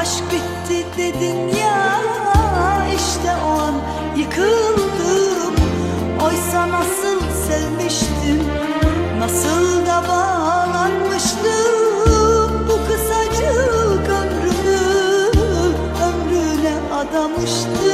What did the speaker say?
Aşk bitti dedin ya işte o an yıkıldım. Oysa nasıl sevmiştim Nasıl da bağlanmıştım. Bu kısacık ömrümü Ömrüne adamıştım.